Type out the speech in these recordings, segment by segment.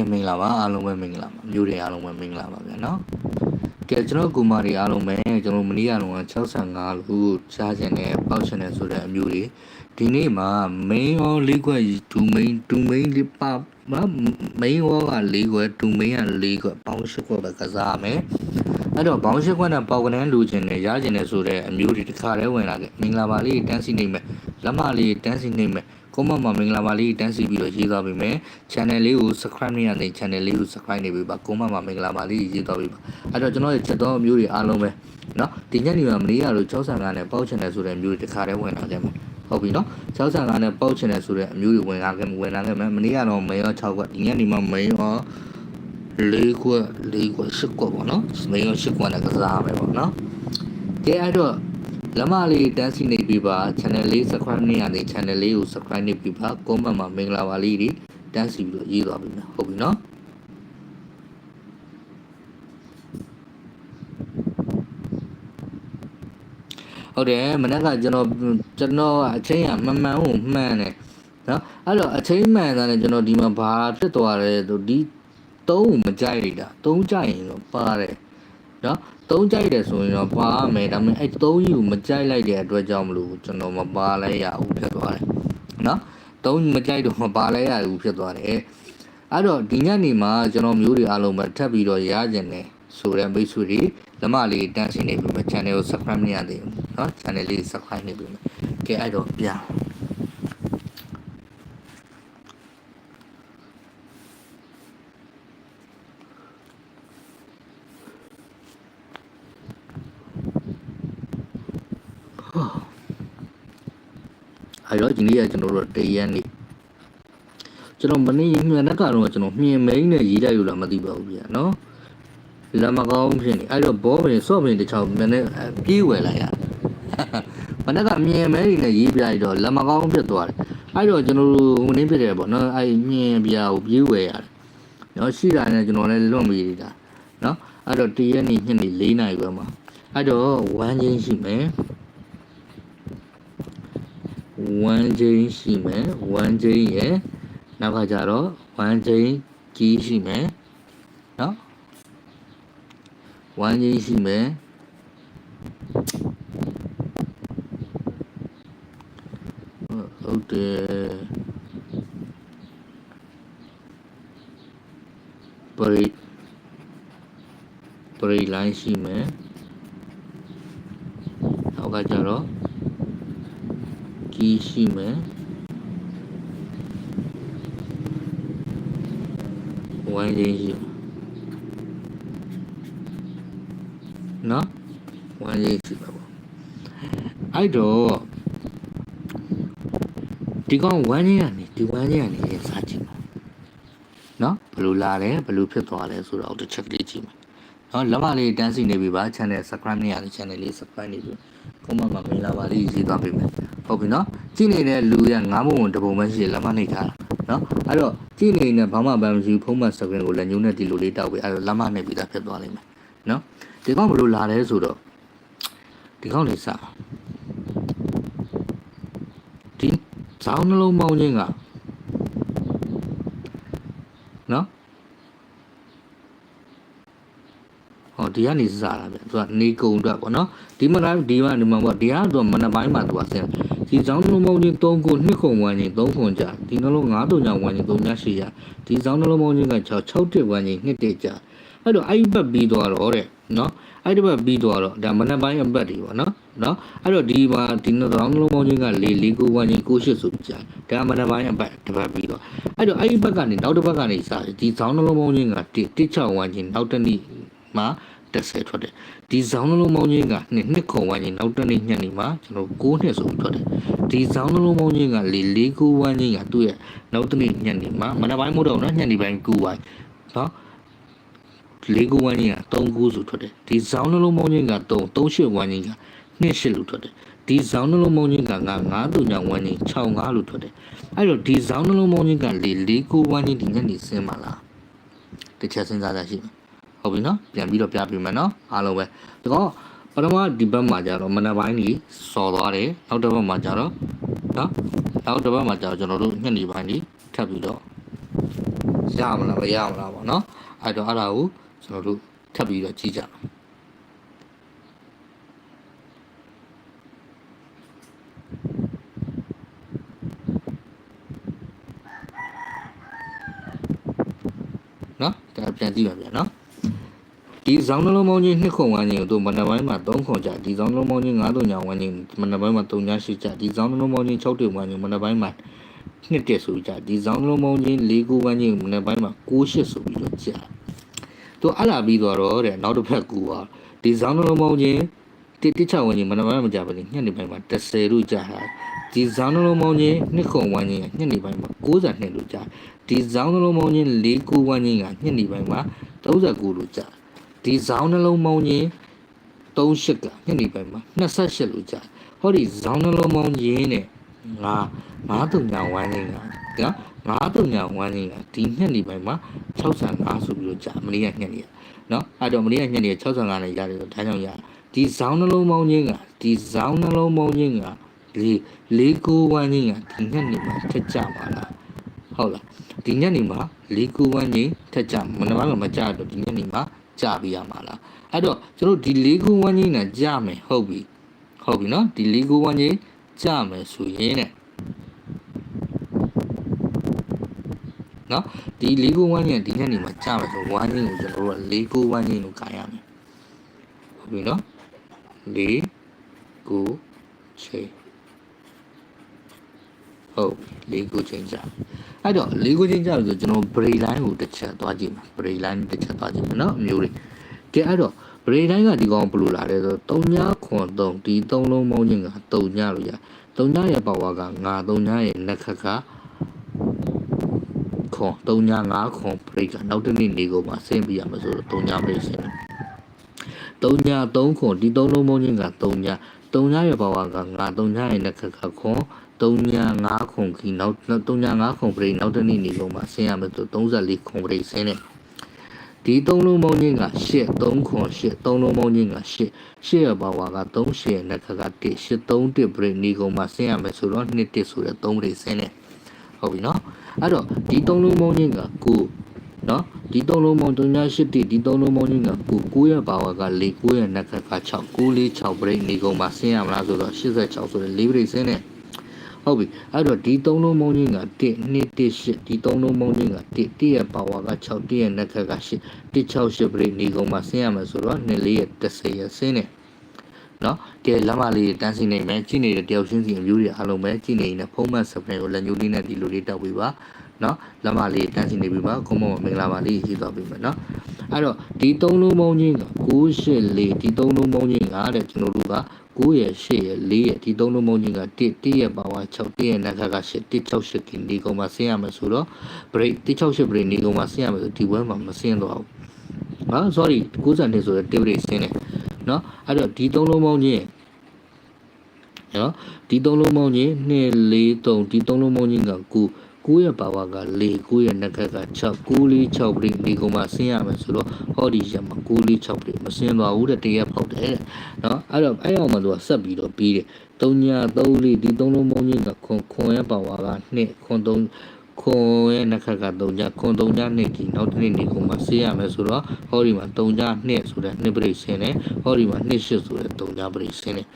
ကဲမင်္ဂလာပါအားလုံးပဲမင်္ဂလာပါမျိုးတွေအားလုံးပဲမင်္ဂလာပါဗျာနော်ကဲကျွန်တော်ကူမာတွေအားလုံးပဲကျွန်တော်မနေ့ကတော့65လူရှားချင်တဲ့ပေါက်ချင်တဲ့ဆိုတဲ့အမျိုးတွေဒီနေ့မှာ main ရောလေးခွက်2 main 2 main လေးပါမ main ရောက၄ခွက်2 main က၄ခွက်ပေါင်း၈ခွက်ပဲကစားမယ်အဲ့တော့ဘောင်း၈ခွက်နဲ့ပေါက်ကနန်းလူချင်တယ်ရချင်တယ်ဆိုတဲ့အမျိုးတွေတစ်ခါတည်းဝင်လာခဲ့မင်္ဂလာပါလေးတန်းစီနေမယ်လက်မလေးတန်းစီနေမယ် ကိုမမမင်္ဂလာပါလေးတန်းစီပြီးတော့ရေးသွားပေးမယ် channel လေးကို subscribe နေရတဲ့ channel လေးကို subscribe နေပေးပါကိုမမမင်္ဂလာပါလေးရေးသွားပေးပါအဲ့တော့ကျွန်တော်ရဲ့ချက်တော်မျိုးတွေအားလုံးပဲเนาะဒီညနေမှာမနေ့ကတော့65နဲ့ပေါက် channel ဆိုတဲ့မျိုးတွေတစ်ခါတည်းဝင်လာခဲ့မှာဟုတ်ပြီเนาะ65နဲ့ပေါက် channel ဆိုတဲ့အမျိုးတွေဝင်လာခဲ့ဝင်လာခဲ့မှာမနေ့ကတော့မရော6ခွက်ဒီညနေမှာမရောလေးခွက်လေးခွက်ရှစ်ခွက်ပေါ့နော်မရောရှစ်ခွက်နဲ့ကစားမယ်ပေါ့နော်ကဲအဲ့တော့ လမလေးတန်းစီနေပြီပါ channel လေး subscribe နေရတဲ့ channel လေးကို subscribe နေပြီပါ comment မှာမင်္ဂလာပါလေးတွေတန်းစီပြီးတော့ရေးသွားပြီနော်ဟုတ်ပြီနော်ဟုတ်တယ်မနေ့ကကျွန်တော်ကျွန်တော်အချင်းကမမှန်ဘူးမှန်တယ်နော်အဲ့တော့အချင်းမှန်တာလည်းကျွန်တော်ဒီမှာဘာဖြစ်သွားလဲဆိုဒီသုံးမကြိုက်လိုက်တာသုံးကြိုက်ရင်တော့ပါတယ်နော် သုံးကြိုက်တယ်ဆိုရင်တော့ပါရမယ်ဒါပေမဲ့အဲ့သုံးကြီးကိုမကြိုက်လိုက်တဲ့အတွက်ကြောင့်မလို့ကျွန်တော်မပါလိုက်ရဘူးဖြစ်သွားတယ်နော်သုံးမကြိုက်တော့မပါလိုက်ရဘူးဖြစ်သွားတယ်အဲ့တော့ဒီညနေမှာကျွန်တော်မျိုးတွေအားလုံးပဲထပ်ပြီးတော့ရကြတယ်ဆိုတဲ့မိတ်ဆွေတွေလက်မလေးတန်းစီနေပြီမယ် channel ကို subscribe မရသေးဘူးเนาะ channel လေး subscribe နေပြီမယ်ကဲအဲ့တော့ပြန် အဲ့တော့ဒီနေ့ကကျွန်တော်တို့တရက်နေ့ကျွန်တော်မနေ့ညနေကတော့ကျွန်တော်မြင်မိန်နဲ့ရေးလိုက်လို့လားမသိပါဘူးဗျာနော်လမ်းမကောင်းဖြစ်နေအဲ့တော့ဘောပင်စော့ပင်တစ်ချောင်းမနေ့ပြေးဝယ်လိုက်ရမနေ့ကမြင်မဲတွေနဲ့ရေးပြလိုက်တော့လမ်းမကောင်းဖြစ်သွားတယ်အဲ့တော့ကျွန်တော်တို့ဟိုနေ့ဖြစ်တယ်ပေါ့နော်အဲ့မြင်ပြကိုပြေးဝယ်ရတယ်နော်ရှိတာနဲ့ကျွန်တော်လည်းလွတ်မိနေတာနော်အဲ့တော့တရက်နေ့ညနေ၄နာရီပဲမှာအဲ့တော့ဝမ်းချင်းရှိမယ် ဝမ်းချင်းရှိမယ်ဝမ်းချင်းရဲ့နောက်ကကြတော့ဝမ်းချင်းကြီးရှိမယ်နော်ဝမ်းကြီးရှိမယ်ဟုတ်တယ်ပရိပရိလိုင်းရှိမယ်နောက်ကကြတော့ ကြီးရှိမယ်ဝမ်းကြီးရှိမယ်နော်ဝမ်းရေးရှိပါပေါ့အဲ့တော့ဒီကောင်ဝမ်းရေးကနေဒီဝမ်းရေးကနေစားကြည့်ပါနော်ဘယ်လိုလာလဲဘယ်လိုဖြစ်သွားလဲဆိုတော့တစ်ချက်ကလေးကြည့်ပါနော်လက်မလေးတန်းစီနေပြီပါ channel subscribe နေရတဲ့ channel လေး subscribe နေပြီကွန်မန့်မှာမင်္ဂလာပါလေးရေးသွားပြီမယ် ဟုတ်ပြီနော်ကြည့်နေတဲ့လူရငါးပုံတပုံပဲရှိလက်မနေထားတာနော်အဲ့တော့ကြည့်နေတဲ့ဘာမှဘာမရှိဖုံးမ screen ကိုလက်ညှိုးနဲ့ဒီလိုလေးတောက်ပြီးအဲ့တော့လက်မနေပြီးသားဖြစ်သွားလိမ့်မယ်နော်ဒီကောင်ဘယ်လိုလာလဲဆိုတော့ဒီကောင်လေးစဒီဇောင်းနှလုံးမောင်းခြင်းကနော်ဟောဒီကနေစတာဗျသူကနေကုံအတွက်ပေါ့နော်ဒီမှာဒီမှာဒီမှာပေါ့ဒီဟာဆိုမနက်ပိုင်းမှာသူကဆင်း ဒီဇောင်းနှလုံးမောင်းခြင်း3ခု2ခုဝန်းခြင်း3ခုကြာဒီနှလုံး9တုံညာဝန်းခြင်း3ည8ရဒီဇောင်းနှလုံးမောင်းခြင်းက6 6တစ်ဝန်းခြင်း2တစ်ကြာအဲ့တော့အဲ့ဒီဘက်ပြီးသွားတော့တဲ့နော်အဲ့ဒီဘက်ပြီးသွားတော့ဒါမနက်ပိုင်းအပတ်တွေပေါ့နော်နော်အဲ့တော့ဒီမှာဒီနှရောင်းလုံးပေါင်းချင်းက၄၄ကိုဝန်းချင်းကိုရှစ်ဆိုကြာဒါမနက်ပိုင်းအပတ်တစ်ပတ်ပြီးတော့အဲ့တော့အဲ့ဒီဘက်ကနေနောက်တစ်ဘက်ကနေစတယ်ဒီဇောင်းနှလုံးပေါင်းချင်းက1 1 6ဝန်းချင်းနောက်တစ်နေ့မှာ 30ထွက်တယ်ဒီဇောင်းနှလုံးပေါင်းချင်းကနှစ်နှစ်ခုဝန်းချင်းနောက်တစ်နေ့ညနေမှာကျွန်တော်9နှစ်ဆိုထွက်တယ်ဒီဇောင်းနှလုံးပေါင်းချင်းက၄၄ကိုဝန်းချင်းကသူ့ရဲ့နောက်တစ်နေ့ညနေမှာမနက်ပိုင်းမဟုတ်တော့နော်ညနေပိုင်း9ဝန်းနော်လေးခုဝန်းကြီးက3ခုဆိုထွက်တယ်ဒီဇောင်းနှလုံးပေါင်းချင်းက3 38ဝန်းကြီးက28လို့ထွက်တယ်ဒီဇောင်းနှလုံးပေါင်းချင်းက9 9တုံညာဝန်းကြီး65လို့ထွက်တယ်အဲ့တော့ဒီဇောင်းနှလုံးပေါင်းချင်းက4 4ခုဝန်းကြီးဒီညနေဆင်းပါလားတစ်ချက်စဉ်းစားရရှိမယ် ဟုတ်ပြီနော်ပြန်ပြီးတော့ပြပြမယ်နော်အားလုံးပဲဒါတော့ပထမဒီဘက်မှာကျတော့မနက်ပိုင်းကြီးစော်သွားတယ်နောက်တစ်ဘက်မှာကျတော့နော်နောက်တစ်ဘက်မှာကျတော့ကျွန်တော်တို့ညနေပိုင်းကြီးထပ်ပြီးတော့ရမလားမရမလားပေါ့နော်အဲ့တော့အဲ့ဒါကိုကျွန်တော်တို့ထပ်ပြီးတော့ကြည့်ကြမယ်နော်ဒါပြန်ကြည့်ပါဗျာနော် ဒီဇောင်းနှလုံးပေါင်းချင်းနှစ်ခုံဝန်းချင်းကိုတို့မနက်ပိုင်းမှာ3ခုံကြဒီဇောင်းနှလုံးပေါင်းချင်း9တုံညာဝန်းချင်းမနက်ပိုင်းမှာ3ည8ကြဒီဇောင်းနှလုံးပေါင်းချင်း6တုံဝန်းချင်းမနက်ပိုင်းမှာနှစ်တက်ဆိုကြဒီဇောင်းနှလုံးပေါင်းချင်း4ခုဝန်းချင်းမနက်ပိုင်းမှာ9 8ဆိုပြီးတော့ကြာသူအဲ့လာပြီးတော့တဲ့နောက်တစ်ဖက်ကူပါဒီဇောင်းနှလုံးပေါင်းချင်းတိတိချဝန်းချင်းမနက်ပိုင်းမှာကြာပါလိညနေပိုင်းမှာ30လို့ကြာတာဒီဇောင်းနှလုံးပေါင်းချင်းနှစ်ခုံဝန်းချင်းညနေပိုင်းမှာ62လို့ကြာဒီဇောင်းနှလုံးပေါင်းချင်း4ခုဝန်းချင်းကညနေပိုင်းမှာ39လို့ကြာ ဒီဇောင်းနှလုံးပေါင်းချင်း38ကညနေပိုင်းမှာ28လို့ကြာဟောဒီဇောင်းနှလုံးပေါင်းချင်းနဲ့ငါ9တုံညာဝန်းချင်းကနော်9တုံညာဝန်းချင်းကဒီညနေပိုင်းမှာ65ဆိုပြီးတော့ကြာမနေ့ကညနေကနော်အဲ့တော့မနေ့ကညနေ65နဲ့ရတယ်ဆိုဒါကြောင့်ရဒီဇောင်းနှလုံးပေါင်းချင်းကဒီဇောင်းနှလုံးပေါင်းချင်းကလေးလေးကိုဝန်းချင်းကဒီညနေမှာထက်ကြပါလားဟုတ်လားဒီညနေမှာလေးကိုဝန်းချင်းထက်ကြမနက်ပိုင်းမှာမကြတော့ဒီညနေမှာ ကြပြရမှာလားအဲ့တော့ကျွန်တော်ဒီလေးကိုဝန်းချင်းနဲ့ကြမယ်ဟုတ်ပြီဟုတ်ပြီနော်ဒီလေးကိုဝန်းချင်းကြမယ်ဆိုရင်တဲ့နော်ဒီလေးကိုဝန်းချင်းဒီညနေမှာကြမယ်ဆိုဝန်းချင်းကိုကျွန်တော်တို့ကလေးကိုဝန်းချင်းလို့ခါရမယ်ဟုတ်ပြီနော်လေးကိုချိန် ဟုတ်လေးကိုချိန်ကြအဲ့တော့လေးကိုချိန်ကြလို့ဆိုကျွန်တော် brain line ကိုတစ်ချက်သွားကြည့်မယ် brain line တစ်ချက်သွားကြည့်မယ်နော်အမျိုးလေးကဲအဲ့တော့ brain line ကဒီကောင်ဘယ်လိုလာလဲဆိုတော့3ညခွန်3ဒီ3လုံးမောင်းခြင်းက3ညလို့ရ3ညရဲ့ပါဝါကငါ3ညရဲ့နက်ခတ်ကခွန်3ည5ခွန် break ကနောက်တစ်နေ့နေကုန်မှာဆင်းပြရမှာဆိုတော့3ည break ဆင်းတယ်3ည3ခွန်ဒီ3လုံးမောင်းခြင်းက3ည3ညရဲ့ပါဝါကငါ3ညရဲ့နက်ခတ်ကခွန် 3ည5ခုခီနောက်3ည5ခုပရိနောက်တစ်နေ့နေကုန်မှာဆင်းရမယ်ဆို34ခုပရိဆင်းတယ်ဒီ3လုံးပေါင်းချင်းက8 3ခွန်8 3လုံးပေါင်းချင်းက8 8ရပါဝါက3 8ရဲ့နှစ်ခါက1 8 3 1ပရိနေကုန်မှာဆင်းရမယ်ဆိုတော့2 1ဆိုတဲ့3ပရိဆင်းတယ်ဟုတ်ပြီနော်အဲ့တော့ဒီ3လုံးပေါင်းချင်းက9နော်ဒီ3လုံးပေါင်း3ည8တိဒီ3လုံးပေါင်းချင်းက9 9ရပါဝါက4 9ရနှစ်ခါက6 9 4 6ပရိနေကုန်မှာဆင်းရမလားဆိုတော့86ဆိုတဲ့4ပရိဆင်းတယ် ဟုတ်ပြီအဲ့တော့ဒီသုံးလုံးမုံချင်းက1 2 1 8ဒီသုံးလုံးမုံချင်းက1 1ရဲ့ပါဝါက6 1ရဲ့နက်ခက်က8 168ပြိနေကုန်မှာဆင်းရမယ်ဆိုတော့2 4ရဲ့30ရဲ့ဆင်းတယ်နော်ကဲလက်မလေးတန်းစီနေမယ်ကြည့်နေတဲ့တယောက်ချင်းစီအမျိုးတွေအားလုံးပဲကြည့်နေရင်ဖုံးမစပရင်ကိုလက်ညှိုးလေးနဲ့ဒီလိုလေးတောက်ပေးပါနော်လက်မလေးတန်းစီနေပြီပါခုံမမင်္ဂလာပါလေးရေးသွားပြီမယ်နော် အဲ့တော့ဒီသုံးလုံးမုံချင်းက984ဒီသုံးလုံးမုံချင်းကတဲ့ကျွန်တော်တို့က9ရဲ့8ရဲ့4ရဲ့ဒီသုံးလုံးမုံချင်းက1 1ရဲ့ပါဝါ6 1ရဲ့နက်ကက8 168ကဒီကောင်မှာဆင်းရမယ်ဆိုတော့ break 168 break ဒီကောင်မှာဆင်းရမယ်ဆိုဒီဘက်မှာမဆင်းတော့ဘူးဟာ sorry 92ဆိုတဲ့ table ဆင်းတယ်နော်အဲ့တော့ဒီသုံးလုံးမုံချင်းနော်ဒီသုံးလုံးမုံချင်း2 4 3ဒီသုံးလုံးမုံချင်းက9 9ရဲ့ပါဝါက4 9ရဲ့နက်ကက6 9 4 6ပြိဒီကောင်မှာဆင်းရမယ်ဆိုတော့ဟောဒီရက်မှာ9 4 6ပြိမဆင်းသွားဘူးတဲ့တရက်ဖောက်တယ်တဲ့နော်အဲ့တော့အဲ့အောင်မှာသူကဆက်ပြီးတော့ပြီးတယ်3ည3လေးဒီ3လုံးမုံချင်းကခွန်ခွန်ရဲ့ပါဝါက2ခွန်3ခွန်ရဲ့နက်ကက3ညခွန်3ည2ဒီနောက်တစ်နေ့နေကောင်မှာဆင်းရမယ်ဆိုတော့ဟောဒီမှာ3ည2ဆိုတဲ့2ပြိဆင်းတယ်ဟောဒီမှာ2 8ဆိုတဲ့3ညပြိဆင်းတယ်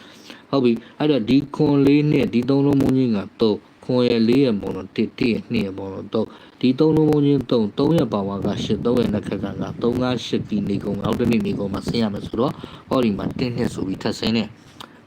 ဟုတ်ပြီအဲ့တော့ဒီခွန်လေးနဲ့ဒီ3လုံးမုံချင်းက3 ခွန်ရဲ့၄ရဲ့ပုံတော့1 1ရဲ့2ရဲ့ပုံတော့3ဒီ3လုံးပုံချင်း3 3ရဲ့ပါဝါက8 3ရဲ့နှစ်ခက်ကက3 5 8ဒီနေကုန်နောက်တစ်နေ့နေကုန်မှာဆင်းရမယ်ဆိုတော့ဟောဒီမှာ1နှစ်ဆိုပြီးထပ်ဆင်းနေ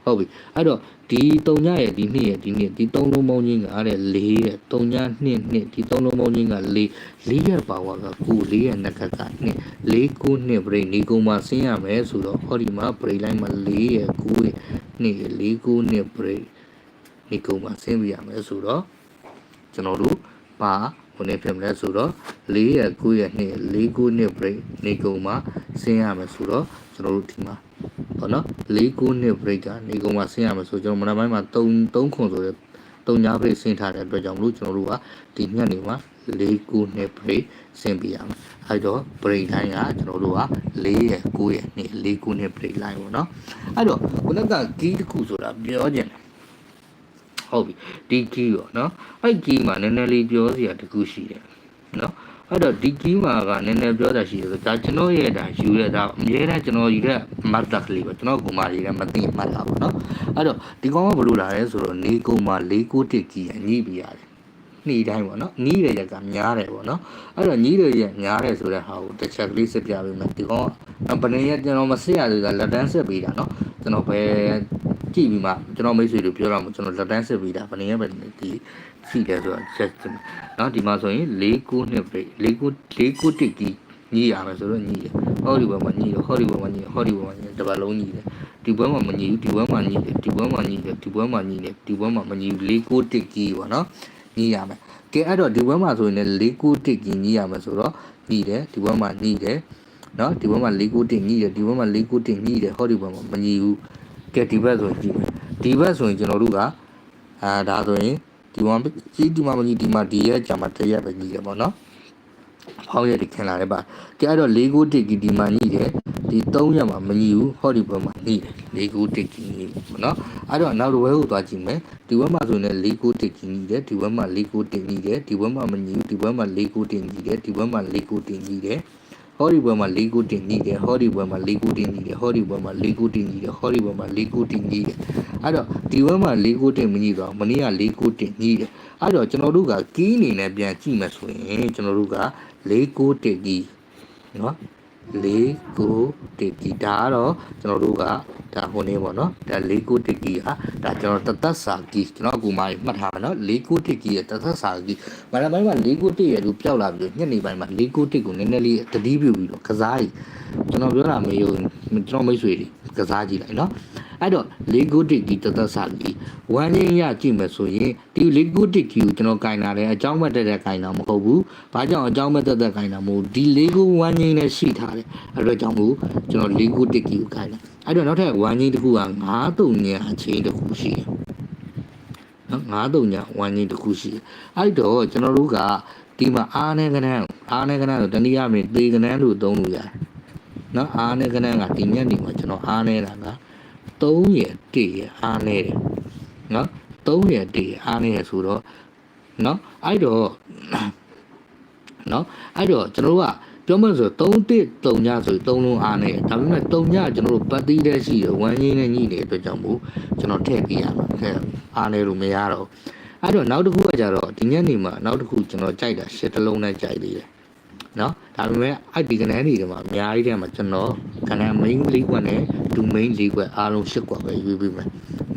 ဟုတ်ပြီအဲ့တော့ဒီ3ညရဲ့ဒီ2ရဲ့ဒီ2ဒီ3လုံးပုံချင်းကအဲ့တဲ့4ရဲ့3ည2 2ဒီ3လုံးပုံချင်းက4 4ရဲ့ပါဝါက9 4ရဲ့နှစ်ခက်က2 4 9 2ပြိနေကုန်မှာဆင်းရမယ်ဆိုတော့ဟောဒီမှာပြိလိုက်မှာ4ရဲ့9ရဲ့2ရဲ့4 9 2ပြိ နေကုန်မှာဆင်းပြရမယ်ဆိုတော့ကျွန်တော်တို့ပါဟိုနေဖြစ်မလဲဆိုတော့၄ရက်9ရက်2ရက်4 9နှစ် break နေကုန်မှာဆင်းရမယ်ဆိုတော့ကျွန်တော်တို့ဒီမှာပေါ့နော်၄9နှစ် break ကနေကုန်မှာဆင်းရမယ်ဆိုကျွန်တော်မနက်ပိုင်းမှာ3 3ခွန်ဆိုတဲ့3ည break ဆင်းထားတဲ့အတွက်ကြောင့်မလို့ကျွန်တော်တို့ကဒီညနေမှာ၄9နှစ် break ဆင်းပြရမယ်အဲ့တော့ break line ကကျွန်တော်တို့က၄ရက်9ရက်2 4 9နှစ် break line ပေါ့နော်အဲ့တော့ခုနက key တစ်ခုဆိုတာပြောချင်တယ် ဟုတ်ပြီဒီ key ပေါ့နော်အဲ့ key မှာနည်းနည်းလေးပြောစရာတခုရှိတယ်နော်အဲ့တော့ဒီ key မှာကနည်းနည်းပြောတာရှိတယ်ဆိုဒါကျွန်တော်ရဲ့ဒါယူရတာအများနဲ့ကျွန်တော်ယူတဲ့မတ်တက်ကလေးပေါ့ကျွန်တော်ကုမာရီကမသိမှတ်တာပေါ့နော်အဲ့တော့ဒီကောင်ကဘယ်လိုလာလဲဆိုတော့နေကုမာ491 key ညှိပြရတယ်နှီးတိုင်းပေါ့နော်နီးတဲ့ရက်ကများတယ်ပေါ့နော်အဲ့တော့ညီးတဲ့ရက်များတယ်ဆိုတဲ့ဟာကိုတစ်ချက်ကလေးစစ်ပြပေးမယ်ဒီကောင်ဗနေရက်ကျွန်တော်မစစ်ရသေးတာလက်တန်းစစ်ပေးတာနော်ကျွန်တော်ဘယ် ကြည့်ပြီးမှကျွန်တော်မိတ်ဆွေတို့ပြောတော့မှကျွန်တော်လက်တန်းစစ်ပေးတာဘယ်နေရက်ပဲဒီရှိတယ်ဆိုတော့ချက်နော်ဒီမှာဆိုရင်၄ကိုနှစ်ပြ၄ကို၄ကိုတစ်ကီညီးရမယ်ဆိုတော့ညီးတယ်ဟောဒီဘက်မှာညီးတယ်ဟောဒီဘက်မှာညီးတယ်ဟောဒီဘက်မှာညီးတယ်တပတ်လုံးညီးတယ်ဒီဘက်မှာမညီဘူးဒီဘက်မှာညီးတယ်ဒီဘက်မှာညီးတယ်ဒီဘက်မှာညီးတယ်ဒီဘက်မှာမညီဘူး၄ကိုတစ်ကီပေါ့နော်ညီးရမယ်ကဲအဲ့တော့ဒီဘက်မှာဆိုရင်လည်း၄ကိုတစ်ကီညီးရမယ်ဆိုတော့ညီးတယ်ဒီဘက်မှာညီးတယ်နော်ဒီဘက်မှာ၄ကိုတစ်ညီးတယ်ဒီဘက်မှာ၄ကိုတစ်ညီးတယ်ဟောဒီဘက်မှာမညီဘူး ကဲဒီဘက်ဆိုရင်ကြည့်မယ်ဒီဘက်ဆိုရင်ကျွန်တော်တို့ကအာဒါဆိုရင်ဒီမှာကြီးဒီမှာမကြီးဒီမှာဒီရဲ့ကြာမှာတစ်ရက်ပဲညီးတယ်ပေါ့နော်ဟောက်ရက်ဒီခင်လာတယ်ပါကြအဲ့တော့၄ကိုတစ်ကီဒီမှာညီးတယ်ဒီ3ရက်မှာမညီဘူးဟောဒီဘက်မှာညီးတယ်၄ကိုတစ်ကီညီးပေါ့နော်အဲ့တော့နောက်တစ်ဝဲကိုသွားကြည့်မယ်ဒီဘက်မှာဆိုရင်၄ကိုတစ်ကီညီးတယ်ဒီဘက်မှာ၄ကိုတစ်ညီးတယ်ဒီဘက်မှာမညီဘူးဒီဘက်မှာ၄ကိုတစ်ညီးတယ်ဒီဘက်မှာ၄ကိုတစ်ညီးတယ် ဟောဒီဘက်မှာ၄ခုတင်ညီတယ်ဟောဒီဘက်မှာ၄ခုတင်ညီတယ်ဟောဒီဘက်မှာ၄ခုတင်ညီတယ်ဟောဒီဘက်မှာ၄ခုတင်ညီတယ်အဲ့တော့ဒီဘက်မှာ၄ခုတင်မညီတော့မနေ့က၄ခုတင်ညီတယ်အဲ့တော့ကျွန်တော်တို့ကကီးအနေနဲ့ပြန်ကြည့်မယ်ဆိုရင်ကျွန်တော်တို့က၄ခုတင်ညီနော်၄ခုတင်ညီဒါကတော့ကျွန်တော်တို့က ဒါဟိုနေပေါ့နော်ဒါ၄ခုတင်ညီဟာဒါကျွန်တော်တသက်စာကီကျွန်တော်အကူမကြီးမှတ်ထားမယ်နော်၄ခုတင်ညီရဲ့တသက်စာကီမနက်ပိုင်းမှာ၄ခုတင်ရဲ့လူပျောက်လာပြီးညနေပိုင်းမှာ၄ခုတင်ကိုနည်းနည်းလေးတတိပြုပြီးတော့ကစားကြီးကျွန်တော်ပြောတာမယုံကျွန်တော်မိတ်ဆွေတွေကစားကြည့်လိုက်နော်အဲ့တော့၄ခုတင်ကြီးတသက်စာကီဝမ်းရင်းရကြည့်မယ်ဆိုရင်ဒီ၄ခုတင်ကြီးကိုကျွန်တော်ကင်လာတယ်အကြောင်းမဲ့တက်တဲ့ကင်တာမဟုတ်ဘူးဘာကြောင့်အကြောင်းမဲ့တက်တဲ့ကင်တာမဟုတ်ဒီ၄ခုဝမ်းရင်းနဲ့ရှိထားတယ်အဲ့တော့ကြောင့်မို့ကျွန်တော်၄ခုတင်ကြီးကိုကင်တယ် အဲ့တော့နောက်ထပ်ဝမ်းရင်းတစ်ခုက9တုံညာအချိန်တစ်ခုရှိတယ်နော်9တုံညာဝမ်းရင်းတစ်ခုရှိတယ်အဲ့တော့ကျွန်တော်တို့ကဒီမှာအားနဲ့ကနန်းအားနဲ့ကနန်းဆိုတနည်းအားဖြင့်သေကနန်းလို့သုံးလို့ရတယ်နော်အားနဲ့ကနန်းကဒီညက်နေမှာကျွန်တော်အားနေတာက3ရ1ရအားနေတယ်နော်3ရ1ရအားနေရဆိုတော့နော်အဲ့တော့နော်အဲ့တော့ကျွန်တော်တို့က ပြောမှဆို3တစ်3ညဆို3လုံးအားနေဒါပေမဲ့3ညကျွန်တော်တို့ပတ်သီးတဲ့ရှိတယ်ဝမ်းရင်းနဲ့ညှိတဲ့အတွက်ကြောင့်မို့ကျွန်တော်ထည့်ပေးရမှာခဲအားနေလို့မရတော့အဲ့တော့နောက်တစ်ခုကကြတော့ဒီညနေမှာနောက်တစ်ခုကျွန်တော်ကြိုက်တာရှစ်တလုံးနဲ့ကြိုက်သေးတယ်နော်ဒါပေမဲ့အဲ့ဒီကနန်းတွေမှာအများကြီးထဲမှာကျွန်တော်ကနန်း main လေးကွက်နဲ့ဒူ main လေးကွက်အားလုံးရှစ်ကွက်ပဲရွေးပေးမယ်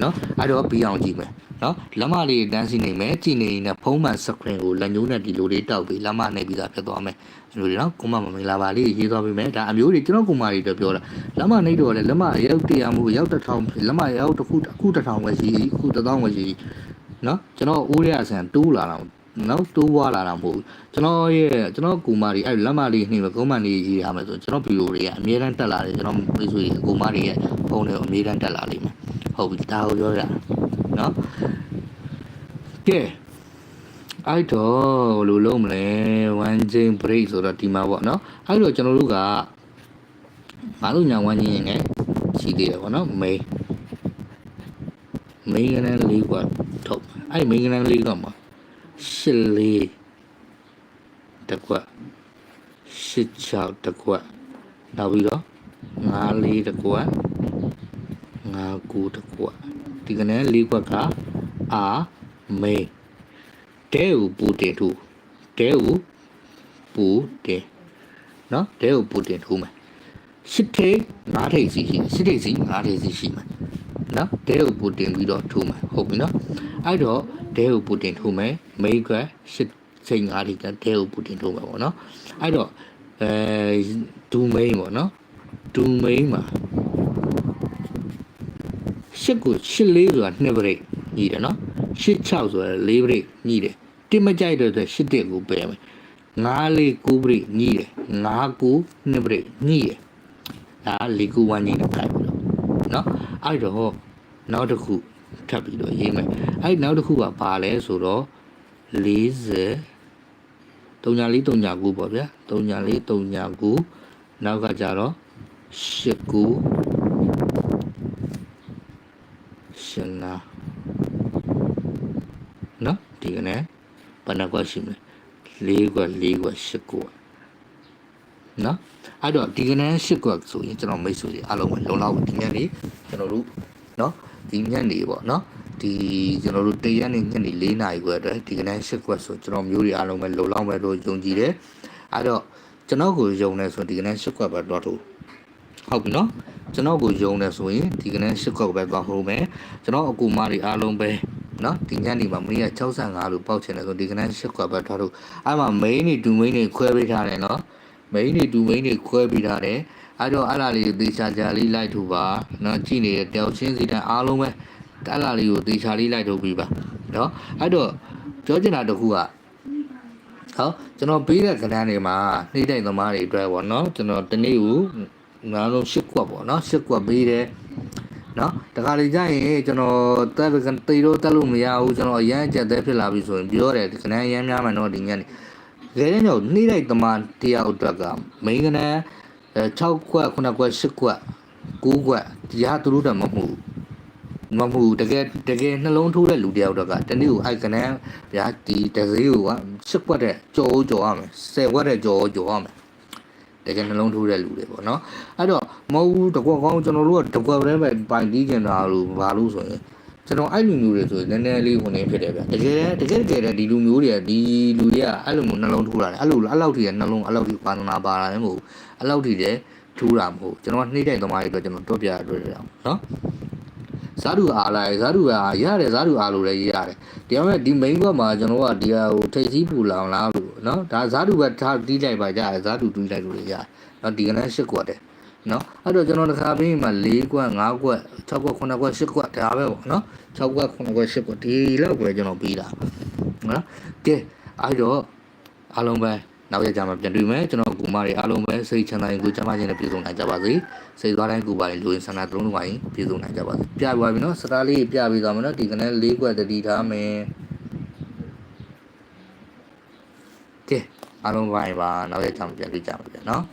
နော်အဲ့တော့ပြီးအောင်ကြည့်မယ် နော်လက်မလေးတန်းစီနေမယ်ကြည်နေရင်ဖုံးမှန် screen ကိုလက်ညှိုးနဲ့ဒီလိုလေးတောက်ပြီးလက်မနဲ့ပြီးသားဖြစ်သွားမယ်ဒီလိုနော်ကိုမမမင်္ဂလာပါလေးရေးသွားပေးမယ်ဒါအမျိုးတွေကျွန်တော်ကိုမကြီးတို့ပြောတာလက်မနေတော့လေလက်မရောက်တရားမှုရောက်တစ်ထောင်လက်မရောက်တစ်ခုအခုတစ်ထောင်ပဲရှိအခုတစ်သောင်းပဲရှိနော်ကျွန်တော်ဦးရဆန်တိုးလာတော့နော်တိုးွားလာတာမဟုတ်ဘူးကျွန်တော်ရဲ့ကျွန်တော်ကူမတွေအဲ့လက်မလေးနှိမ့်ပဲကုန်းမလေးရေးရမယ်ဆိုကျွန်တော်ဗီဒီယိုတွေကအများတန်းတက်လာတယ်ကျွန်တော်မိတ်ဆွေတွေကူမတွေရဲ့ဖုန်းတွေကိုအများတန်းတက်လာလိမ့်မယ်ဟုတ်ပြီဒါကိုပြောရနော် ကဲအဲ့တော့ဘယ်လိုလုပ်မလဲ one chain break ဆိုတော့ဒီမှာပေါ့နော်အဲ့တော့ကျွန်တော်တို့ကငါတို့ညာ one chain နဲ့ရှိသေးတယ်ပေါ့နော် main main ကလည်းလေးกว่าထုတ်အဲ့ main ကလည်းလေးကမှာရှစ်လေးတစ်ကွက်ရှစ်ချောက်တစ်ကွက်နောက်ပြီးတော့ငါးလေးတစ်ကွက်ငါးကူတစ်ကွက်ဒီကနေ့လေးကွက်ကအာ မေတဲကိုပူတင်ထူတဲကိုပူတင်နော်တဲကိုပူတင်ထူမယ်ရှစ်ထိတ်ငါးထိတ်စီရှိရှစ်ထိတ်စီငါးထိတ်စီရှိမယ်နော်တဲကိုပူတင်ပြီးတော့ထူမယ်ဟုတ်ပြီနော်အဲ့တော့တဲကိုပူတင်ထူမယ်မိတ်ကရှစ်စိတ်ငါးထိတ်ကတဲကိုပူတင်ထူမယ်ပေါ့နော်အဲ့တော့အဲဒူမိန်ပေါ့နော်ဒူမိန်မှာရှစ်ကိုရှစ်လေးဆိုတာနှစ်ပရိတ်ညီတယ်နော် ရှစ်6ဆိုတာလေးပရိတ်ညီတယ်တစ်မကြိုက်တဲ့အတွက်ရှစ်တစ်ကိုပယ်မယ်ငါးလေး9ပရိတ်ညီတယ်ငါးကိုနှစ်ပရိတ်ညီတယ်ဒါလေးကူဝမ်းညီနဲ့ခိုက်ပြီးတော့နော်အဲ့တော့နောက်တစ်ခုထပ်ပြီးတော့ရေးမယ်အဲ့နောက်တစ်ခုကဘာလဲဆိုတော့40 34 39ပေါ့ဗျာ34 39နောက်ကကြတော့89ရှင်နာနော်ဒီ ကနေ့ဘယ်နှကွက်ရှိမလဲ၄ကွက်၄ကွက်၈ကွက်နော်အဲ့တော့ဒီကနန်း၈ကွက်ဆိုရင်ကျွန်တော်မိတ်ဆွေတွေအားလုံးပဲလုံလောက်ဒီညနေကျွန်တော်တို့နော်ဒီညနေပေါ့နော်ဒီကျွန်တော်တို့တရက်နေ့ညနေ၄နာရီခွဲအတွက်ဒီကနန်း၈ကွက်ဆိုကျွန်တော်မျိုးတွေအားလုံးပဲလုံလောက်မယ်လို့ယုံကြည်တယ်အဲ့တော့ကျွန်တော်ကိုယုံနေဆိုဒီကနန်း၈ကွက်ပဲတော့ထုတ်ဟုတ်ပြီနော်ကျွန်တော်ကိုယုံနေဆိုရင်ဒီကနန်း၈ကွက်ပဲသွားဟုတ်မယ်ကျွန်တော်အကူမတွေအားလုံးပဲ နော်ဒီညနေမှာမင်းက65လို့ပေါက်ချင်တယ်ဆိုဒီကနန်း၈ကွက်ပဲထားထုတ်အဲ့မှာ main တွေ2 main တွေခွဲပေးထားတယ်နော် main တွေ2 main တွေခွဲပေးထားတယ်အဲ့တော့အဲ့လာလေးသေချာချာလေးလိုက်ထုတ်ပါနော်ကြည့်နေတဲ့တယောက်ချင်းစီတိုင်းအားလုံးပဲအဲ့လာလေးကိုသေချာလေးလိုက်ထုတ်ပြီးပါနော်အဲ့တော့ပြောချင်တာတစ်ခုကဟောကျွန်တော်ပေးတဲ့ကဏ္ဍတွေမှာနှိမ့်တိုက်သမားတွေအတွက်ပေါ့နော်ကျွန်တော်တနေ့ကိုငါလုံး၈ကွက်ပေါ့နော်၈ကွက်ပေးတယ် နော်တခါလေကြာရင်ကျွန်တော်တက်တေတော့တက်လို့မရဘူးကျွန်တော်အရန်အကျက်သေးဖြစ်လာပြီဆိုရင်ပြောတယ်ကဏ္ဍအရန်များမှတော့ဒီညနေခဲတဲ့ညောနှိမ့်တိုက်သမားတယောက်အတွက်ကမိန်းကဏ္ဍအဲ6ကွက်9ကွက်10ကွက်9ကွက်ဒီဟာသူတို့တော့မဟုတ်ဘူးမဟုတ်ဘူးတကယ်တကယ်နှလုံးထိုးတဲ့လူတယောက်တော့ကတနေ့ကိုအိုက်ကနန်းဗျာဒီတစည်းကိုကရှစ်ကွက်တဲ့ကြော်ကြော်ရမယ်ဆယ်ကွက်တဲ့ကြော်ကြော်ရမယ် တကယ်နှလုံးထိုးတဲ့လူတွေပေါ့နော်အဲ့တော့မဟုတ်ဘူးတကွက်ကောင်းကျွန်တော်တို့ကတကွက်ပဲပဲပိုင်တီးကျင်တာလို့ဘာလို့ဆိုရင်ကျွန်တော်အဲ့လူမျိုးတွေဆိုရင်နည်းနည်းလေးဝင်နေဖြစ်တယ်ဗျတကယ်တကယ်တကယ်ဒီလူမျိုးတွေကဒီလူတွေကအဲ့လိုမျိုးနှလုံးထိုးတာလေအဲ့လိုအဲ့လောက်ထိရနှလုံးအဲ့လောက်ထိပါဏနာပါတာလည်းမဟုတ်ဘူးအဲ့လောက်ထိတဲ့ထူးတာမဟုတ်ကျွန်တော်နှိမ့်တဲ့သမားတွေအတွက်ကျွန်တော်တွက်ပြရတွေ့တယ်နော်ဇာတုအားလိုက်ဇာတုအားရတယ်ဇာတုအားလို့လည်းရတယ်တရားမဲ့ဒီ main ဘက်မှာကျွန်တော်ကဒီဟာဟိုထိတ်စည်းပူလောင်လားလို့ နော်ဒါဇာတုပဲထားတီးလိုက်ပါကြဇာတုတူးလိုက်လို့ရနော်ဒီကနေ့၈ကွက်တယ်နော်အဲ့တော့ကျွန်တော်တစ်ခါပြီးမှ၄ကွက်၅ကွက်၆ကွက်9ကွက်10ကွက်ဒါပဲပေါ့နော်6ကွက်9ကွက်10ကွက်ဒီလောက်ပဲကျွန်တော်ပြီးတာနော်ကဲအဲ့တော့အားလုံးပဲနောက်ရကြမှာပြန်တွေ့မယ်ကျွန်တော်ကူမတွေအားလုံးပဲစိတ်ချမ်းသာရင်ကိုကျမချင်းနဲ့ပြည့်စုံနိုင်ကြပါစေစိတ်သွားတိုင်းကူပါရင်လူရင်းဆန္ဒသုံးလုံးပါရင်ပြည့်စုံနိုင်ကြပါစေပြပါပြီနော်စတားလေးပြပြီးသွားမယ်နော်ဒီကနေ့၄ကွက်တတိထားမယ် ကဲအားလုံးပါရင်ပါနောက်ရကြမှာပြန်တွေ့ကြမှာပြန်နော်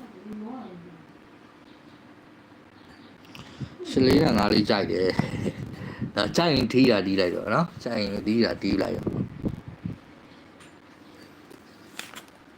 ရှလေးကငါလေးကြိုက်တယ်ဒါကြိုက်ရင်ထီးတာတီးလိုက်တော့နော်ကြိုက်ရင်တီးတာတီးလိုက်တော့